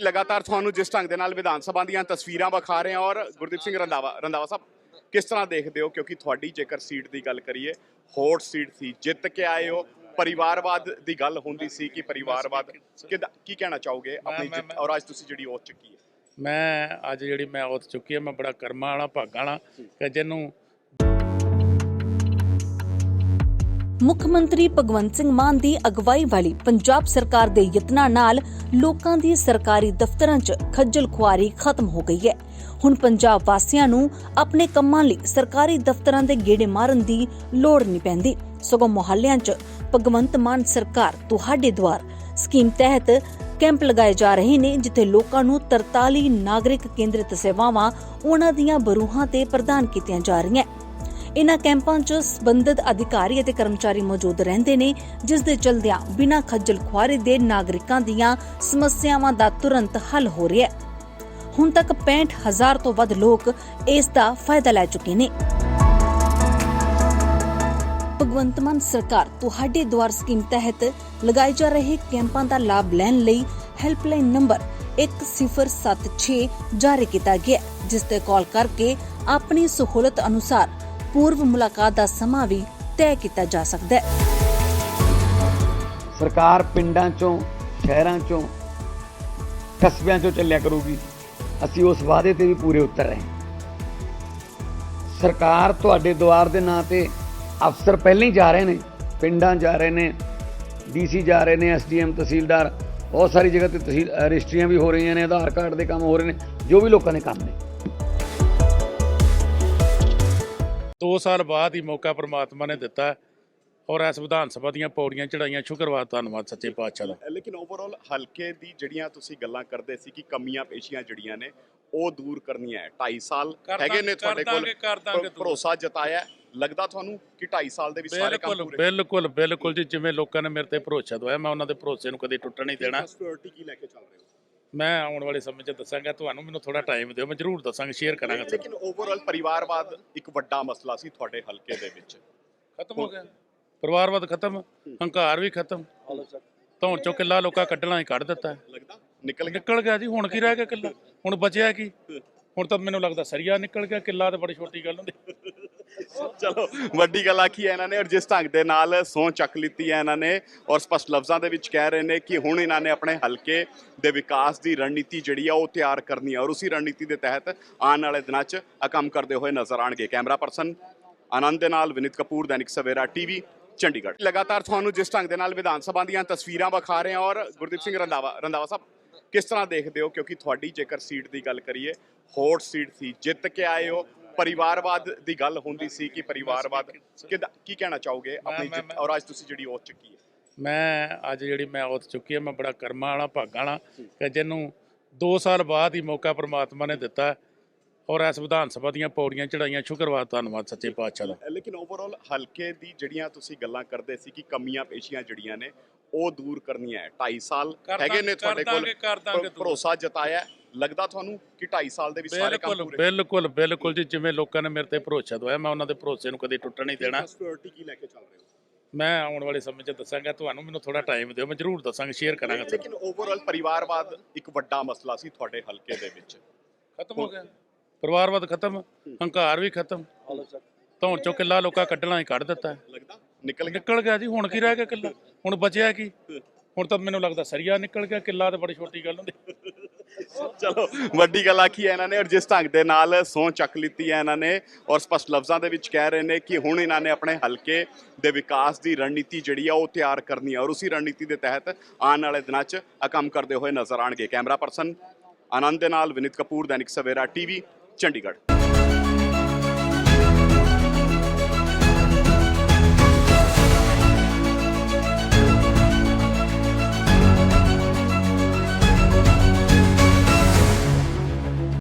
ਲਗਾਤਾਰ ਤੁਹਾਨੂੰ ਜਿਸ ਢੰਗ ਦੇ ਨਾਲ ਵਿਧਾਨ ਸਭਾ ਦੀਆਂ ਤਸਵੀਰਾਂ ਵਿਖਾ ਰਹੇ ਹਾਂ ਔਰ ਗੁਰਦੀਪ ਸਿੰਘ ਰੰਧਾਵਾ ਰੰਧਾਵਾ ਸਾਹਿਬ ਕਿਸ ਤਰ੍ਹਾਂ ਦੇਖਦੇ ਹੋ? ਕਿਉਂਕਿ ਤੁਹਾਡੀ ਜੇਕਰ ਸੀਟ ਦੀ ਗੱਲ ਕਰੀਏ ਹੌਟ ਸੀਟ ਸੀ ਜਿੱਤ ਕੇ ਆਏ ਹੋ। ਪਰਿਵਾਰਵਾਦ ਦੀ ਗੱਲ ਹੁੰਦੀ ਸੀ ਕਿ ਪਰਿਵਾਰਵਾਦ ਕੀ ਕਹਿਣਾ ਚਾਹੋਗੇ ਆਪਣੀ ਜਿੱਤ ਔਰ ਅੱਜ ਤੁਸੀਂ ਜਿਹੜੀ ਉਹ ਚੱਕੀ ਹੈ? ਮੈਂ ਅੱਜ ਜਿਹੜੀ ਮੈਂ ਉਤ ਚੁੱਕੀ ਹੈ ਮੈਂ ਬੜਾ ਕਰਮਾਂ ਵਾਲਾ ਭਾਗਾਂ ਵਾਲਾ ਕਿ ਜਿਹਨੂੰ ਮੁੱਖ ਮੰਤਰੀ ਭਗਵੰਤ ਸਿੰਘ ਮਾਨ ਦੀ ਅਗਵਾਈ ਵਾਲੀ ਪੰਜਾਬ ਸਰਕਾਰ ਦੇ ਯਤਨਾਂ ਨਾਲ ਲੋਕਾਂ ਦੀ ਸਰਕਾਰੀ ਦਫ਼ਤਰਾਂ 'ਚ ਖੱਜਲ ਖੁਆਰੀ ਖਤਮ ਹੋ ਗਈ ਹੈ। ਹੁਣ ਪੰਜਾਬ ਵਾਸੀਆਂ ਨੂੰ ਆਪਣੇ ਕੰਮਾਂ ਲਈ ਸਰਕਾਰੀ ਦਫ਼ਤਰਾਂ ਦੇ ਗੇੜੇ ਮਾਰਨ ਦੀ ਲੋੜ ਨਹੀਂ ਪੈਂਦੀ। ਸਗੋਂ ਮੁਹੱਲਿਆਂ 'ਚ ਭਗਵੰਤ ਮਾਨ ਸਰਕਾਰ ਤੁਹਾਡੇ ਦੁਆਰ। ਸਕੀਮ ਤਹਿਤ ਕੈਂਪ ਲਗਾਏ ਜਾ ਰਹੇ ਨੇ, ਜਿੱਥੇ ਲੋਕਾਂ ਨੂੰ 43 ਨਾਗਰਿਕ ਕੇਂਦਰਿਤ ਸੇਵਾਵਾਂ ਉਹਨਾਂ ਦੀਆਂ ਬਰੂਹਾਂ ਤੇ ਪ੍ਰਦਾਨ ਕੀਤੀਆਂ ਜਾ ਰਹੀਆਂ। ਇਨ੍ਹਾਂ ਕੈਂਪਾਂ 'ਚ ਸੰਬੰਧਿਤ ਅਧਿਕਾਰੀ ਅਤੇ ਕਰਮਚਾਰੀ ਮੌਜੂਦ ਰਹਿੰਦੇ ਨੇ, ਜਿਸ ਦੇ ਚਲਦਿਆਂ ਬਿਨਾਂ ਖੱਜਲ ਖੁਆਰੀ ਦੇ ਨਾਗਰਿਕਾਂ ਦੀਆਂ ਸਮੱਸਿਆਵਾਂ ਦਾ ਤੁਰੰਤ ਹੱਲ ਹੋ ਰਿਹਾ ਹੈ। ਹੁਣ ਤੱਕ 65000 ਤੋਂ ਵੱਧ ਲੋਕ ਇਸ ਦਾ ਫਾਇਦਾ ਲੈ ਚੁੱਕੇ ਨੇ। ਭਗਵੰਤ ਮਾਨ ਸਰਕਾਰ ਤੁਹਾਡੇ ਦੁਆਰ ਸਕੀਮ ਤਹਿਤ ਲਗਾਏ ਜਾ ਰਹੇ ਕੈਂਪਾਂ ਦਾ ਲਾਭ ਲੈਣ ਲਈ ਹੈਲਪਲਾਈਨ ਨੰਬਰ 1076 ਜਾਰੀ ਕੀਤਾ ਗਿਆ ਜਿਸ ਤੇ ਕਾਲ ਕਰਕੇ ਆਪਣੀ ਸਹੂਲਤ ਅਨੁਸਾਰ ਪੂਰਵ ਮੁਲਾਕਾਤ ਦਾ ਸਮਾਂ ਵੀ ਤੈਅ ਕੀਤਾ ਜਾ ਸਕਦਾ ਹੈ। ਸਰਕਾਰ ਪਿੰਡਾਂ ਚੋਂ, ਸ਼ਹਿਰਾਂ ਚੋਂ, ਕਸਬਿਆਂ ਚੋਂ ਚੱਲਿਆ ਕਰੂਗੀ। ਅਸੀਂ ਉਸ ਵਾਅਦੇ ਤੇ ਵੀ ਪੂਰੇ ਉਤਰ ਰਹੇ ਸਰਕਾਰ ਤੁਹਾਡੇ ਦੁਆਰ ਦੇ ਨਾਂ ਤੇ ਅਫਸਰ ਪਹਿਲਾਂ ਹੀ ਜਾ ਰਹੇ ਨੇ, ਪਿੰਡਾਂ ਜਾ ਰਹੇ ਨੇ ਡੀਸੀ ਜਾ ਰਹੇ ਨੇ ਐਸਡੀਐਮ ਤਹਿਸੀਲਦਾਰ, ਬਹੁਤ ਸਾਰੀ ਜਗ੍ਹਾ ਤੇ ਤਹਿਸੀਲ ਰਜਿਸਟਰੀਆਂ ਵੀ ਹੋ ਰਹੀਆਂ ਨੇ, ਆਧਾਰ ਕਾਰਡ ਦੇ ਕੰਮ ਹੋ ਰਹੇ ਨੇ, ਜੋ ਵੀ ਲੋਕਾਂ ਦੇ ਕੰਮ ਨੇ। 2 ਸਾਲ ਬਾਅਦ ਹੀ ਮੌਕਾ ਪ੍ਰਮਾਤਮਾ ਨੇ ਦਿੱਤਾ ਔਰ ਇਸ ਵਿਧਾਨ ਸਭਾ ਦੀਆਂ ਪੌੜੀਆਂ ਚੜਾਈਆਂ। ਸ਼ੁਕਰਵਾਰ ਧੰਨਵਾਦ ਸੱਚੇ ਪਾਤਸ਼ਾਹ ਦਾ। ਲੇਕਿਨ ਓਵਰਆਲ ਹਲਕੇ ਦੀ ਜਿਹੜੀਆਂ ਤੁਸੀਂ ਗੱਲਾਂ ਕਰਦੇ ਸੀ ਕਿ ਕਮੀਆਂ ਪੇਸ਼ੀਆਂ ਜਿਹੜੀਆਂ ਨੇ ਉਹ ਦੂਰ ਕਰਨੀਆਂ ਹੈ। 2.5 ਸਾਲ ਹੈਗੇ ਨੇ ਤੁਹਾਡੇ ਕੋਲ। ਭਰੋਸਾ ਜਤਾਇਆ। ਲੱਗਦਾ ਤੁਹਾਨੂੰ ਕਿ 2.5 ਸਾਲ ਦੇ ਵਿੱਚ ਸਾਰੇ ਕੰਮ ਬਿਲਕੁਲ ਪੂਰੇ? ਬਿਲਕੁਲ ਬਿਲਕੁਲ ਜੀ ਜਿਵੇਂ ਲੋਕਾਂ ਨੇ ਮੇਰੇ ਤੇ ਭਰੋਸਾ ਦਵਾਇਆ ਮੈਂ ਉਹਨਾਂ ਦੇ ਭਰੋਸੇ ਨੂੰ ਕਦੇ ਟੁੱਟਣ ਨਹੀਂ ਦੇਣਾ। ਸਿਕਿਉਰਿਟੀ ਕੀ ਲੈ ਕੇ ਚੱਲ ਰਹੇ ਹੋ? ਮੈਂ ਆਉਣ ਵਾਲੇ ਸਮੇਂ 'ਚ ਦੱਸਾਂਗਾ ਤੁਹਾਨੂੰ ਮੈਨੂੰ ਥੋੜਾ ਟਾਈਮ ਦਿਓ ਮੈਂ ਜ਼ਰੂਰ ਦੱਸਾਂਗਾ ਸ਼ੇਅਰ ਕਰਾਂਗਾ। ਲੇਕਿਨ ਓਵਰਆਲ ਪਰਿਵਾਰਵਾਦ ਇੱਕ ਵੱਡਾ ਮਸਲਾ ਸੀ ਤੁਹਾਡੇ ਹਲਕੇ ਦੇ ਵਿੱਚ। ਖਤਮ ਹੋ ਗਿਆ। ਪਰਿਵਾਰਵਾਦ ਖਤਮ ਹੰਕਾਰ ਵੀ ਖਤਮ। ਧੌਣ ਚੋਂ ਕਿੱਲਾ ਲੋਕਾਂ ਕੱਢਣਾ ਹੀ ਕੱਢ ਦਿੱਤਾ। ਲੱਗਦਾ? ਨਿਕਲ ਗਿਆ? ਨਿਕਲ ਗਿਆ ਜੀ ਹੁਣ ਕੀ ਰਹਿ ਗਿਆ ਕਿੱਲਾ? ਹੁਣ ਬਚਿਆ ਕੀ? ਹੁਣ ਤਾਂ ਮੈਨੂੰ ਲੱਗਦਾ ਸਰੀਆ ਨਿਕਲ ਗਿਆ ਕਿੱਲਾ ਤੇ ਬੜੀ ਛੋਟੀ ਗੱਲ ਹੁੰਦੀ। ਚਲੋ, ਵੱਡੀ ਗੱਲ ਆਖੀ ਹੈ ਇਹਨਾਂ ਨੇ ਔਰ ਜਿਸ ਢੰਗ ਦੇ ਨਾਲ ਸਹੁੰ ਚੱਕ ਲਿੱਤੀ ਹੈ ਇਹਨਾਂ ਨੇ ਔਰ ਸਪਸ਼ਟ ਲਫ਼ਜ਼ਾਂ ਦੇ ਵਿੱਚ ਕਹਿ ਰਹੇ ਨੇ ਕਿ ਹੁਣ ਇਹਨਾਂ ਨੇ ਆਪਣੇ ਹਲਕੇ ਦੇ ਵਿਕਾਸ ਦੀ ਰਣਨੀਤੀ ਜਿਹੜੀ ਆ ਉਹ ਤਿਆਰ ਕਰਨੀ ਹੈ ਔਰ ਉਸੇ ਰਣਨੀਤੀ ਦੇ ਤਹਿਤ ਆਉਣ ਵਾਲੇ ਦਿਨਾਂ 'ਚ ਆ ਕੰਮ ਕਰਦੇ ਹੋਏ ਨਜ਼ਰ ਆਣਗੇ ਕੈਮਰਾ ਪਰਸਨ ਆਨੰਦ ਦੇ ਨਾਲ ਵਿਨਿਤ ਕਪੂਰ, ਦੈਨਿਕ ਸਵੇਰਾ ਟੀਵੀ, ਚੰਡੀਗੜ੍ਹ। ਲਗਾਤਾਰ ਤੁਹਾਨੂੰ ਜਿਸ ਢੰਗ ਦੇ ਨਾਲ ਵਿਧਾਨ ਸਭਾ ਦੀਆਂ ਤਸਵੀਰਾਂ ਵਿਖਾ ਰਹੇ ਹਾਂ ਔਰ ਗੁਰਦੀਪ ਸਿੰਘ ਰੰਧਾਵਾ ਰੰਧਾਵਾ ਸਾਹਿਬ, ਕਿਸ ਤਰ੍ਹਾਂ ਦੇਖਦੇ ਹੋ? ਕਿਉਂਕਿ ਤੁਹਾਡੀ ਜੇਕਰ ਸੀਟ ਦੀ ਗੱਲ ਕਰੀਏ ਹੌਟ ਸੀਟ ਸੀ, ਜਿੱਤ ਕੇ ਆਏ ਹੋ। ਪਰਿਵਾਰਵਾਦ ਦੀ ਗੱਲ ਹੁੰਦੀ ਸੀ ਕਿ ਪਰਿਵਾਰਵਾਦ ਕਿੱਦਾਂ ਕੀ ਕਹਿਣਾ ਚਾਹੋਗੇ ਆਪਣੀ ਮੈਂ- ਜਿੱਤ ਮੈਂ- ਔਰ ਅੱਜ ਤੁਸੀਂ ਜਿਹੜੀ ਉਹ ਚੱਕੀ ਹੈ? ਮੈਂ ਅੱਜ ਜਿਹੜੀ ਮੈਂ ਉਤ ਚੁੱਕੀ ਹੈ ਮੈਂ ਬੜਾ ਕਰਮਾਂ ਵਾਲਾ ਭਾਗਾਂ ਵਾਲਾ ਕਿ ਜਿਹਨੂੰ 2 ਸਾਲ ਬਾਅਦ ਹੀ ਮੌਕਾ ਪ੍ਰਮਾਤਮਾ ਨੇ ਦਿੱਤਾ ਔਰ ਇਸ ਵਿਧਾਨ ਸਭਾ ਦੀਆਂ ਪੌੜੀਆਂ ਚੜਾਈਆਂ। ਸ਼ੁਕਰਵਾਰ ਧੰਨਵਾਦ ਸੱਚੇ ਪਾਤਸ਼ਾਹ ਦਾ। ਲੇਕਿਨ ਓਵਰਆਲ ਹਲਕੇ ਦੀ ਜਿਹੜੀਆਂ ਤੁਸੀਂ ਗੱਲਾਂ ਕਰਦੇ ਸੀ ਕਿ ਕਮੀਆਂ ਪੇਸ਼ੀਆਂ ਜਿਹੜੀਆਂ ਨੇ ਉਹ ਦੂਰ ਕਰਨੀਆਂ ਹੈ। 2.5 ਸਾਲ ਹੈਗੇ ਨੇ ਤੁਹਾਡੇ ਕੋਲ। ਭਰੋਸਾ ਜਤਾਇਆ ਹੈ। ਲੱਗਦਾ ਤੁਹਾਨੂੰ ਕਿ 2.5 ਸਾਲ ਦੇ ਵਿੱਚ ਸਾਰੇ ਕੰਮ ਬਿਲਕੁਲ ਪੂਰੇ? ਬਿਲਕੁਲ ਬਿਲਕੁਲ ਜੀ ਜਿਵੇਂ ਲੋਕਾਂ ਨੇ ਮੇਰੇ ਤੇ ਭਰੋਸਾ ਦਵਾਇਆ ਮੈਂ ਉਹਨਾਂ ਦੇ ਭਰੋਸੇ ਨੂੰ ਕਦੇ ਟੁੱਟਣ ਨਹੀਂ ਦੇਣਾ। ਸਿਕਿਉਰਿਟੀ ਕੀ ਲੈ ਕੇ ਚੱਲ ਰਹੇ ਹੋ? ਮੈਂ ਆਉਣ ਵਾਲੇ ਸਮੇਂ 'ਚ ਦੱਸਾਂਗਾ ਤੁਹਾਨੂੰ ਮੈਨੂੰ ਥੋੜਾ ਟਾਈਮ ਦਿਓ ਮੈਂ ਜ਼ਰੂਰ ਦੱਸਾਂਗਾ ਸ਼ੇਅਰ ਕਰਾਂਗਾ। ਲੇਕਿਨ ਓਵਰਆਲ ਪਰਿਵਾਰਵਾਦ ਇੱਕ ਵੱਡਾ ਮਸਲਾ ਸੀ ਤੁਹਾਡੇ ਹਲਕੇ ਦੇ ਵਿੱਚ। ਖਤਮ ਹੋ ਗਿਆ। ਪਰਿਵਾਰਵਾਦ ਖਤਮ ਹੰਕਾਰ ਵੀ ਖਤਮ। ਧੌਣ ਚੋਂ ਕਿੱਲਾ ਲੋਕਾਂ ਕੱਢਣਾ ਹੀ ਕੱਢ ਦਿੱਤਾ। ਲੱਗਦਾ? ਨਿਕਲ ਗਿਆ? ਨਿਕਲ ਗਿਆ ਜੀ ਹੁਣ ਕੀ ਰਹਿ ਗਿਆ ਕਿੱਲਾ? ਹੁਣ ਬਚਿਆ ਕੀ? ਹੁਣ ਤਾਂ ਮੈਨੂੰ ਲੱਗਦਾ ਸਰੀਆ ਨਿਕਲ ਗਿਆ ਕਿੱਲਾ ਤੇ ਬੜੀ ਛੋਟੀ ਗੱਲ ਹੁੰਦੀ। ਚਲੋ, ਵੱਡੀ ਗੱਲ ਆਖੀ ਹੈ ਇਹਨਾਂ ਨੇ ਔਰ ਜਿਸ ਢੰਗ ਦੇ ਨਾਲ ਸਹੁੰ ਚੱਕ ਲਿੱਤੀ ਹੈ ਇਹਨਾਂ ਨੇ ਔਰ ਸਪਸ਼ਟ ਲਫ਼ਜ਼ਾਂ ਦੇ ਵਿੱਚ ਕਹਿ ਰਹੇ ਨੇ ਕਿ ਹੁਣ ਇਹਨਾਂ ਨੇ ਆਪਣੇ ਹਲਕੇ ਦੇ ਵਿਕਾਸ ਦੀ ਰਣਨੀਤੀ ਜਿਹੜੀ ਆ ਉਹ ਤਿਆਰ ਕਰਨੀ ਹੈ ਔਰ ਉਸੇ ਰਣਨੀਤੀ ਦੇ ਤਹਿਤ ਆਉਣ ਵਾਲੇ ਦਿਨਾਂ 'ਚ ਆ ਕੰਮ ਕਰਦੇ ਹੋਏ ਨਜ਼ਰ ਆਣਗੇ ਕੈਮਰਾ ਪਰਸਨ ਆਨੰਦ ਦੇ ਨਾਲ ਵਿਨਿਤ ਕਪੂਰ, ਦੈਨਿਕ ਸਵੇਰਾ ਟੀਵੀ, ਚੰਡੀਗੜ੍ਹ।